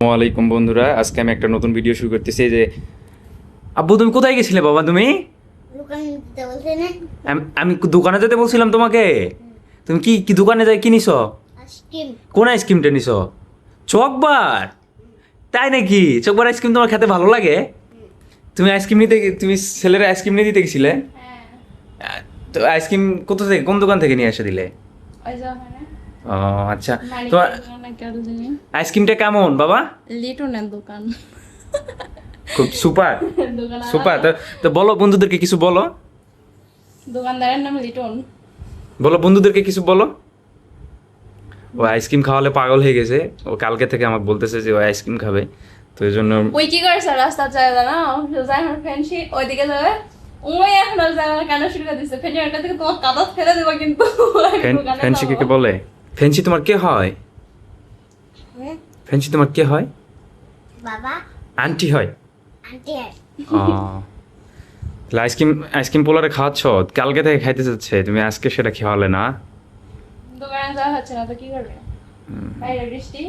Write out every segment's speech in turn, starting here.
আসসালামাইকুম বন্ধুরা আজকে আমি একটা নতুন ভিডিও শুরু করতেছি যে আব্বু তুমি কোথায় গেছিলে বাবা তুমি? আম- দোকানে যেতে বলছিলাম তোমাকে। তুমি কি কি দোকানে যাই কি নিছো কোন আইসক্রিমটা নিছো চকবার? তাই নাকি? চকবার আইসক্রিম তোমার খেতে ভালো লাগে? তুমি আইসক্রিম নিতে তুমি ছেলের আইসক্রিম নিয়ে দিতে গেছিলে? তো আইসক্রিম কোথা থেকে কোন দোকান থেকে নিয়ে এসে দিলে? ও আচ্ছা। আইসক্রিমটা কেমন বাবা? লিটনের দোকান। খুব সুপার। সুপার। তো বলো বন্ধুদেরকে কিছু বলো। দোকানদারের নাম লিটন। বলো বন্ধুদেরকে কিছু বলো। ও আইসক্রিম খাওয়ালে পাগল হয়ে গেছে। ও কালকে থেকে আমাকে বলতেছে যে ও আইসক্রিম খাবে। তো এই জন্য ওই কি করেছে? রাস্তা যায় না সোজা এখন ফ্যান্সি ওইদিকে যাবে। ওই এখন আর যায় শুরু করে দিচ্ছে ফ্যান্সি একটা থেকে তোমার কাদা ফেলে দেবো কিন্তু। দোকানে ফ্যান্সি কে বলে? ফ্যান্সি তোমার কে হয়? হ্যাঁ ফ্যান্সি তোমার কে হয়? বাবা। আন্টি হয়। আন্টি ও। তাহলে আইসক্রিম আইসক্রিম পোলারে খাওয়াচ্ছ? কালকে থেকে খাইতে চাচ্ছে তুমি আজকে সেটা খাওয়ালে না। দোকানে যাওয়া হচ্ছে না তো কি করবে? বাইরে বৃষ্টি?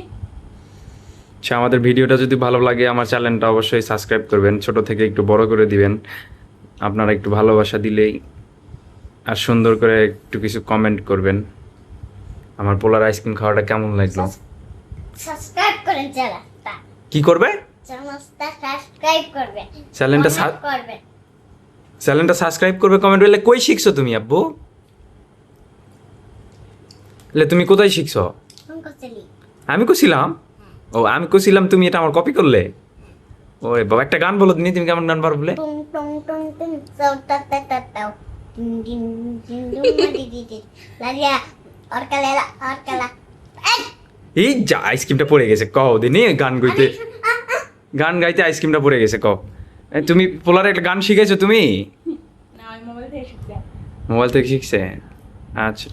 আচ্ছা আমাদের ভিডিওটা যদি ভালো লাগে আমার চ্যানেলটা অবশ্যই সাবস্ক্রাইব করবেন। ছোট থেকে একটু বড় করে দিবেন। আপনারা একটু ভালোবাসা দিলেই আর সুন্দর করে একটু কিছু কমেন্ট করবেন। আমার পোলার আইসক্রিম খাওয়াটা কেমন লাগল সাবস্ক্রাইব করেন চ্যানেলটা কি করবে চ্যানেলটা সাবস্ক্রাইব করবে চ্যানেলটা করবে চ্যানেলটা সাবস্ক্রাইব করবে কমেন্ট করলে কই শিখছো তুমি আব্বু এলে তুমি কোথায় শিখছো আমি কছিলাম ও আমি কছিলাম তুমি এটা আমার কপি করলে ওই বাবা একটা গান বলো তুমি তুমি কেমন গান পারবলে টুং এই! যা আইসক্রিমটা পড়ে গেছে কও দিনে গান গাইতে। গান গাইতে আইসক্রিমটা পড়ে গেছে কও। তুমি পোলারে একটা গান শিখেছো তুমি? না আমি মোবাইল থেকে শিখছি। মোবাইল থেকে শিখছে? আচ্ছা।